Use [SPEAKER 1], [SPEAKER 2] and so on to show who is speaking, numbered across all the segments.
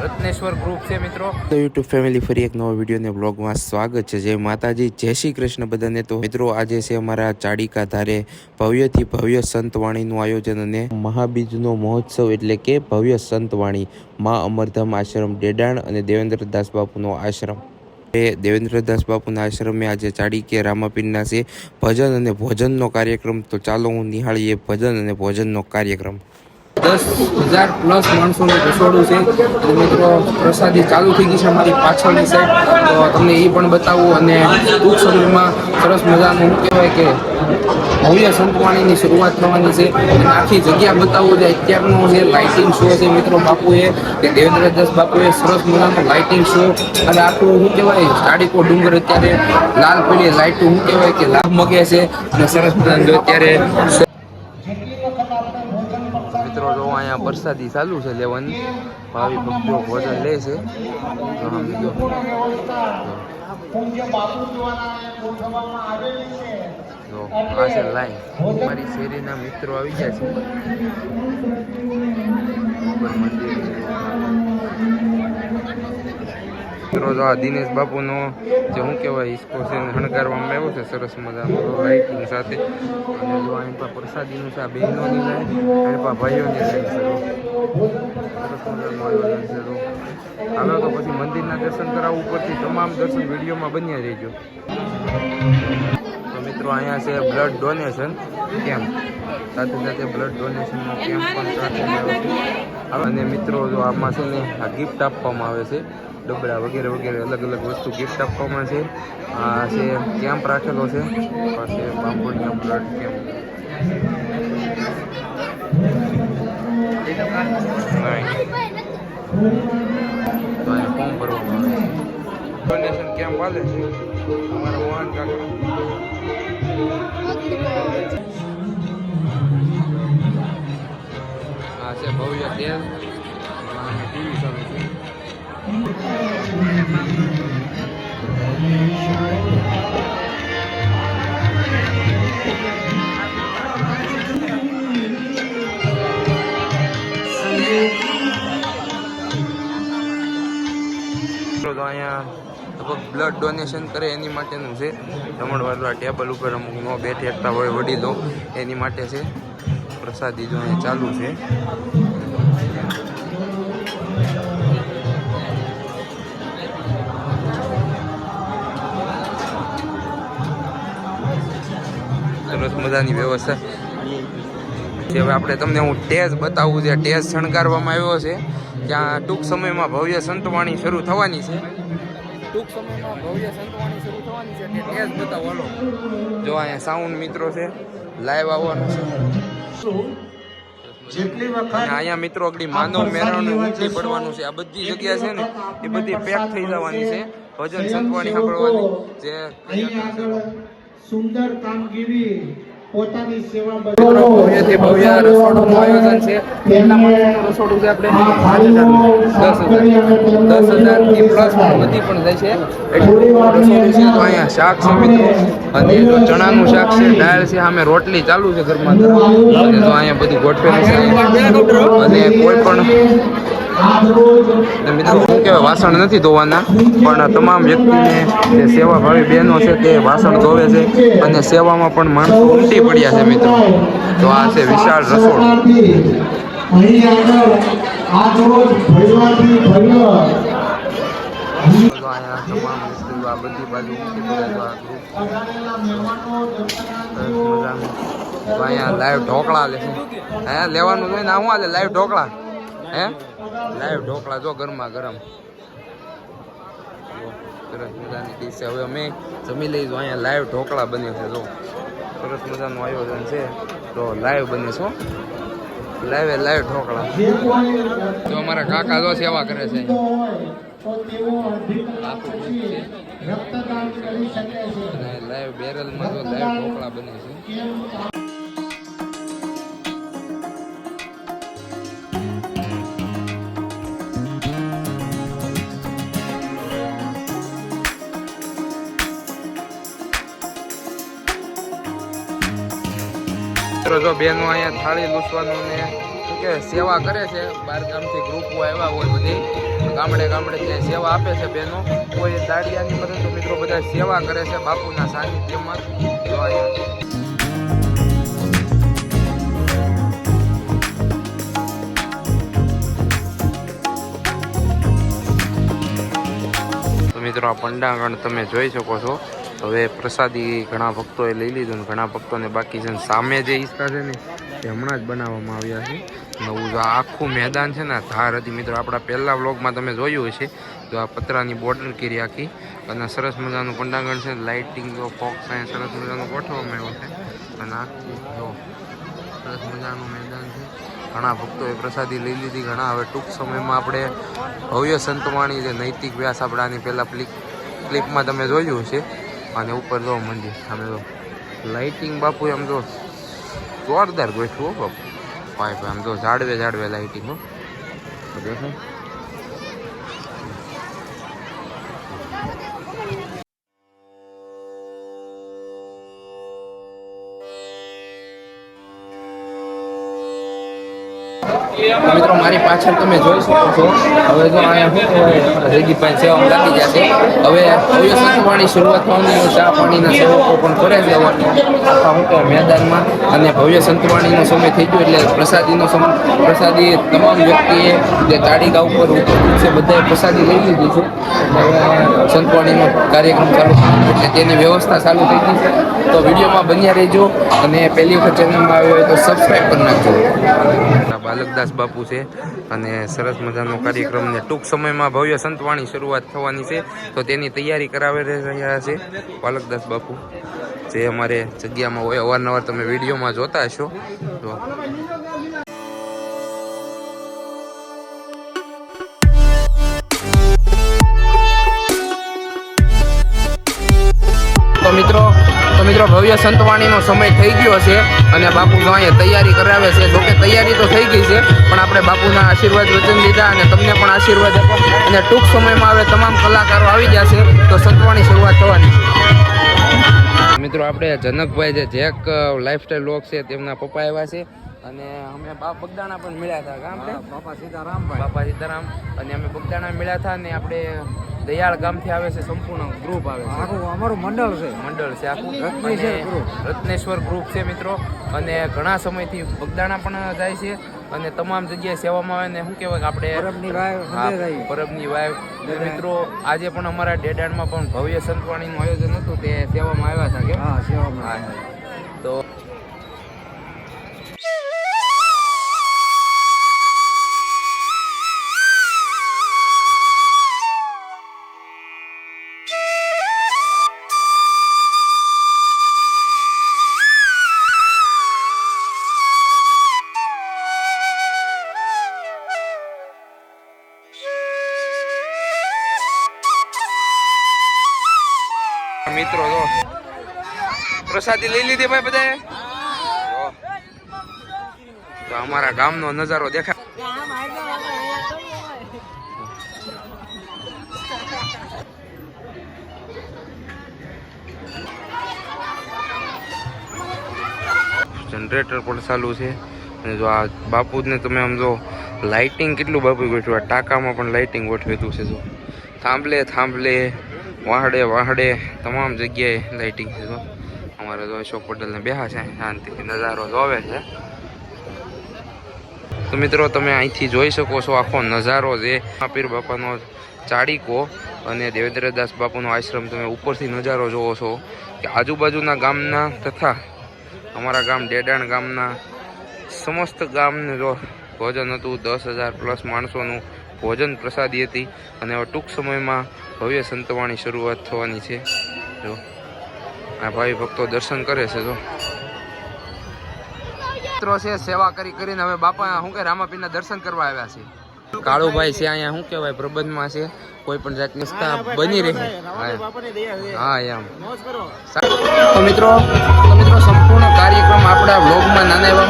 [SPEAKER 1] Ratneshwar group છે મિત્રો.
[SPEAKER 2] તો યુટ્યુબ ફેમિલી ફરી એક નવો વીડિયો ને બ્લોગમાં સ્વાગત છે. જય માતાજી, જય શ્રી કૃષ્ણ બધાને. તો મિત્રો, આજે છે અમારા ચાડિકા ધારે ભવ્યથી ભવ્ય સંતવાણીનું આયોજન અને મહાબીજનો મહોત્સવ એટલે કે ભવ્ય સંતવાણી, મા અમરધામ આશ્રમ, ડેડાણ અને દેવેન્દ્રદાસ બાપુનો આશ્રમ. એ દેવેન્દ્રદાસ બાપુના આશ્રમે આજે ચાડિકે રામાપીરના છે ભજન અને ભોજનનો કાર્યક્રમ. તો ચાલો હું નિહાળીએ ભજન અને ભોજનનો કાર્યક્રમ.
[SPEAKER 1] દસ હજાર પ્લસ માણસોનું રસોડું છે. તો મિત્રો, પ્રસાદી ચાલુ થઈ ગઈ છે અમારી પાછળની સાઈડ તો તમને એ પણ બતાવું અને ટૂંક સમયમાં સરસ મજાનું કહેવાય કે ભવ્ય સંતવાણીની શરૂઆત થવાની છે. અને આખી જગ્યા બતાવવું છે અત્યારનો જે લાઇટિંગ શો છે મિત્રો બાપુએ, કે દેવેન્દ્રદાસ બાપુએ સરસ મજાનો લાઇટિંગ શો અને આખું શું કહેવાય સાડીકો ડુંગર અત્યારે લાલ પીળી લાઇટું શું કહેવાય કે લાભ મગે છે. અને સરસ મજાનું અત્યારે અહીંયા વરસાદી ચાલુ છે લેવાની. ભાવિ ભક્તો ભોજન લે છે. આ છે લાઈન. મારી શેરીના મિત્રો આવી ગયા છે. મિત્રો, જો આ દિનેશ બાપુનો જે શું કહેવાય હિસ્કો છે શણગારવામાં આવ્યો છે, સરસ મજાનો લાઇટિંગ સાથે. અને જો અહીં પા પ્રસાદીનું છે, આ બહેનોની લાઈન અને પા ભાઈઓની લાઈન છે. હાલો, તો પછી મંદિરના દર્શન કરાવવું ઉપરથી. તમામ દર્શન વિડીયોમાં બન્યા રહેજો. તો મિત્રો, અહીંયા છે બ્લડ ડોનેશન કેમ્પ સાથે સાથે બ્લડ ડોનેશનનો કેમ્પ પણ રાખવામાં આવ્યો છે. અને મિત્રો, જો આમાં છે ને આ ગિફ્ટ આપવામાં આવે છે. ડબડા વગેરે વગેરે અલગ અલગ વસ્તુ ગિફ્ટ આપવામાં છે. આ છે કેમ્પ રાખેલો છે? પાસે બાંબોડિયા બ્લડ કેમ્પ ફોર્મ ભરવામાં આવે છે? ડોનેશન કેમ્પ હાલે છે? અમારા મોહન કાકા. આ છે ભવ્ય તેલ. ટીવી ચાલુ છે. તો અહીંયા લગભગ બ્લડ ડોનેશન કરે એની માટેનું છે. જમણવાળું ટેબલ ઉપર અમુક ન બેઠી શકતા હોય વડીલો એની માટે છે. પ્રસાદી જો અહીંયા ચાલુ છે. સરસ મજાની વ્યવસ્થા. જે હવે આપણે તમને હું ટેઝ બતાવું છે. ટેઝ શણગારવામાં આવ્યો છે. ત્યાં ટૂંક સમયમાં ભવ્ય સંતવાણી શરૂ થવાની છે. ટૂંક સમયમાં ભવ્ય સંતવાણી શરૂ થવાની છે બતાવો હાલો. જો અહીંયા સાઉન્ડ મિત્રો છે લાઈવ આવવાનું છે. અને અહીંયા મિત્રો આગળ માનવ ઉમટી પડવાનું છે. આ બધી જગ્યા છે ને એ બધી પેક થઈ જવાની છે. ભજન સંતવાણી સાંભળવાની. જે
[SPEAKER 3] સુંદર કામગીરી પોતાની સેવા
[SPEAKER 1] રસોડુંનું આયોજન છે રસોડું છે આપણે દસ હજાર દસ હજારથી પ્લસ પણ વધી પણ જાય છે. રસોડું છે તો અહીંયા શાક છે મિત્રો. અને ચણાનું શાક છે દાળ છે સામે રોટલી ચાલુ છે ઘરમાં. અને તો અહીંયા બધી ગોઠવેલી છે. અને કોઈ પણ મિત્રો શું કહેવાય વાસણ નથી ધોવાના પણ તમામ વ્યક્તિને જે સેવાભાવી બહેનો છે તે વાસણ ધોવે છે અને સેવામાં પણ માણસો ઉમટી પડ્યા છે મિત્રો. તો આ છે વિશાળ રસોડું. આ બધી બાજુ અહીંયા લાઈવ ઢોકળા લે હે લેવાનું જોઈએ ને આ લાઈવ ઢોકળા. હે? લાઈવ ઢોકળા જો ગરમા ગરમ. સરસ મજાની ડીશ છે. હવે અમે જમી લઈશું. અહીંયા લાઈવ ઢોકળા બન્યો છે, જો. સરસ મજાનું આયોજન છે. તો લાઈવ બને છો લાઈવ લાઈવ ઢોકળા. જો અમારા કાકા જો સેવા કરે છે
[SPEAKER 3] તો
[SPEAKER 1] લાઈવ બેરલમાં જો લાઈવ ઢોકળા બને છે. મિત્રો, જો બેનો અહીંયા થાળી લૂસવાનું ને કે સેવા કરે છે, બાર ગામથી ગ્રુપો આવ્યા હોય બધી, ગામડે ગામડે જે સેવા આપે છે બહેનો કોઈ દાડિયાની પરંતુ મિત્રો બધા સેવા કરે છે બાપુના સાનિધ્યમાં. જો અહીંયા. મિત્રો, આ પંડાંગણ તમે જોઈ શકો છો. હવે પ્રસાદી ઘણા ભક્તોએ લઈ લીધું અને ઘણા ભક્તોને બાકી છે સામે જે ઈસ્કા છે ને, એ હમણાં જ બનાવવામાં આવ્યા છે. નવું આ આખું મેદાન છે ને ધાર હતી મિત્રો, આપણા પહેલા વ્લોગમાં તમે જોયું હશે. તો આ પતરાની બોર્ડર કરી આખી અને સરસ મજાનું પંડાંગણ છે લાઇટિંગ જો ફોક્સ અહીંયા સરસ મજાનું ગોઠવવામાં આવ્યું છે. અને આખું જો સરસ મજાનું મેદાન છે. ઘણા ભક્તોએ પ્રસાદી લઈ લીધી, ઘણા હવે ટૂંક સમયમાં આપણે ભવ્ય સંતવાણી જે નૈતિક વ્યાસ આપણે આની પહેલાં ક્લિપ ક્લિપમાં તમે જોયું છે અને ઉપર જો મંદિર સામે જો લાઇટિંગ બાપુ એમ જો જોરદાર ગોઠવું બાપુ. ભાઈ ભાઈ, આમ જો ઝાડવે ઝાડવે લાઇટિંગ હો. દેખાય. મિત્રો, મારી પાછળ તમે જોઈ શકો છો. હવે જો અહીંયા જયદીપભાઈ સેવા લાગી જશે હવે ભવ્ય સંતવાણી શરૂઆત થવાની ચા પાણીના સેવકો પણ કરે છે આખા શું કહેવાય મેદાનમાં અને ભવ્ય સંતવાણીનો સમય થઈ ગયો એટલે પ્રસાદીનો સમય પ્રસાદી તમામ વ્યક્તિએ જે તાળીકા ઉપર ઉપસ્થિત છે, બધાએ પ્રસાદી લઈ લીધી છે. સંતવાણીનો કાર્યક્રમ ચાલુ એટલે તેની વ્યવસ્થા ચાલુ થઈ ગઈ છે. તો વિડીયોમાં બન્યા રહેજો અને પહેલી વખત ચેનલમાં આવ્યો હોય તો સબસ્ક્રાઈબ કરી નાખજો. બાલકદાસ બાપુ છે અને સરસ મજાનો કાર્યક્રમ ને ટૂંક સમયમાં ભવ્ય સંતવાણી શરૂઆત થવાની છે. તો તેની તૈયારી કરાવી રહ્યા છે પાલકદાસ બાપુ, જે અમારે જગ્યામાં હોય અવારનવાર તમે વિડીયોમાં જોતા હશો. તો મિત્રો તો મિત્રો, ભવ્ય સંતવાણીનો સમય થઈ ગયો છે અને બાપુ જો અહીંયા તૈયારી કરાવે છે જોકે તૈયારી તો થઈ ગઈ છે, પણ આપણે બાપુના આશીર્વાદ વચન લીધા અને તમને પણ આશીર્વાદ આપો. અને ટૂંક સમયમાં હવે તમામ કલાકારો આવી જશે, તો સંતવાણી શરૂઆત થવાની મિત્રો, આપણે જનકભાઈ જે જેક લાઈફસ્ટાઈલ લોક છે, તેમના પપ્પા આવ્યા છે. અને અમે બગદાણા પણ મળ્યા હતા ગામ બાપા સીતારામ બાપા સીતારામ અને અમે બગદાણા મળ્યા હતા અને આપણે દયાળ ગામથી આવે છે સંપૂર્ણ ગ્રુપ આવે છે.
[SPEAKER 4] આખું અમારું મંડળ છે.
[SPEAKER 1] મંડળ છે આખું.
[SPEAKER 4] રત્નેશ્વર ગ્રુપ.
[SPEAKER 1] છે મિત્રો. અને ઘણા સમયથી બગદાણા પણ જાય છે અને તમામ જગ્યાએ સેવામાં આવે ને શું કહેવાય કે આપણે
[SPEAKER 4] પરબની વાય
[SPEAKER 1] મિત્રો આજે પણ અમારા ડેડાણમાં પણ ભવ્ય સંતવાણીનું આયોજન હતું તે સેવામાં આવ્યા હતા કે
[SPEAKER 4] હા સેવામાં
[SPEAKER 1] તો મિત્રો, જો. પ્રસાદી લઈ લીધી ભાઈ બધા તો અમારા ગામનો નજારો દેખાય. જનરેટર પણ ચાલુ છે. અને જો આ બાપુને તમે આમ જો લાઇટિંગ કેટલું બાપુ ગોઠવ્યું? ટાંકામાં પણ લાઇટિંગ ગોઠવેલું છે, જો. થાંભલે થાંભલે. વાહડે વાહડે તમામ જગ્યાએ લાઇટિંગ છે જો. અમારે જો અશોક પટેલને બેહા છે, શાંતિથી નજારો જોવે છે. તો મિત્રો, તમે અહીંથી જોઈ શકો છો આખો નજારો જે પીર બાપાનો ચાડીકો અને દેવેન્દ્રદાસ બાપુનો આશ્રમ તમે ઉપરથી નજારો જોવો છો કે આજુબાજુના ગામના તથા અમારા ગામ ડેડાણ ગામના સમસ્ત ગામને જો ભોજન હતું. દસ હજાર પ્લસ માણસોનું ભોજન પ્રસાદી હતી અને હવે ટૂંક સમયમાં ભવ્ય સંતવાણી શરૂઆત થવાની છે. જો આ ભાઈ ભક્તો દર્શન કરે છે જો. મિત્રો છે સેવા કરી કરીને હવે બાપા શું કે રામાપીરના દર્શન કરવા આવ્યા છે. કાળુભાઈ છે અહીંયા શું કહેવાય પ્રબંધમાં છે. કોઈ પણ જાતની સ્થા બની રહે. હા. એમ. તો મિત્રો તો મિત્રો સંપૂર્ણ કાર્યક્રમ આપણા વ્લોગમાં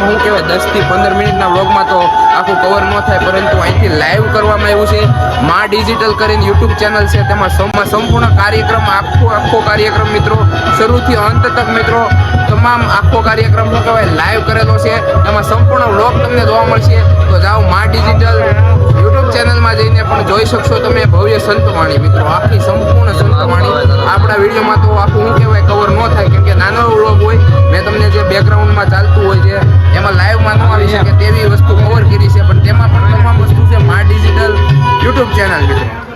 [SPEAKER 1] એવામાં શું કહેવાય, દસથી પંદર મિનિટના વ્લોગમાં તો આખું કવર ન થાય, પરંતુ અહીંથી લાઈવ કરવામાં આવ્યું છે. મા ડિજિટલ કરીને યુટ્યુબ ચેનલ છે, તેમાં સંપૂર્ણ કાર્યક્રમ, આખો આખો કાર્યક્રમ મિત્રો, શરૂથી અંત તક મિત્રો, તમામ આખો કાર્યક્રમ શું કહેવાય લાઈવ કરેલો છે. એમાં સંપૂર્ણ વ્લોગ તમને જોવા મળશે. તો જાઓ મા ડિજિટલ પણ જોઈ શકશો તમે ભવ્ય સંતવાણી મિત્રો. આખી સંપૂર્ણ સંતવાણી. આપણા વિડીયોમાં તો આખું શું કહેવાય કવર ન થાય કેમ કે નાનો વ્લોગ હોય મેં તમને જે બેકગ્રાઉન્ડમાં ચાલતું હોય છે એમાં લાઈવમાં ન આવી શકે તેવી વસ્તુ કવર કરી છે પણ તેમાં પણ તમામ વસ્તુ છે મા ડિજિટલ યુટ્યુબ ચેનલ મિત્રો.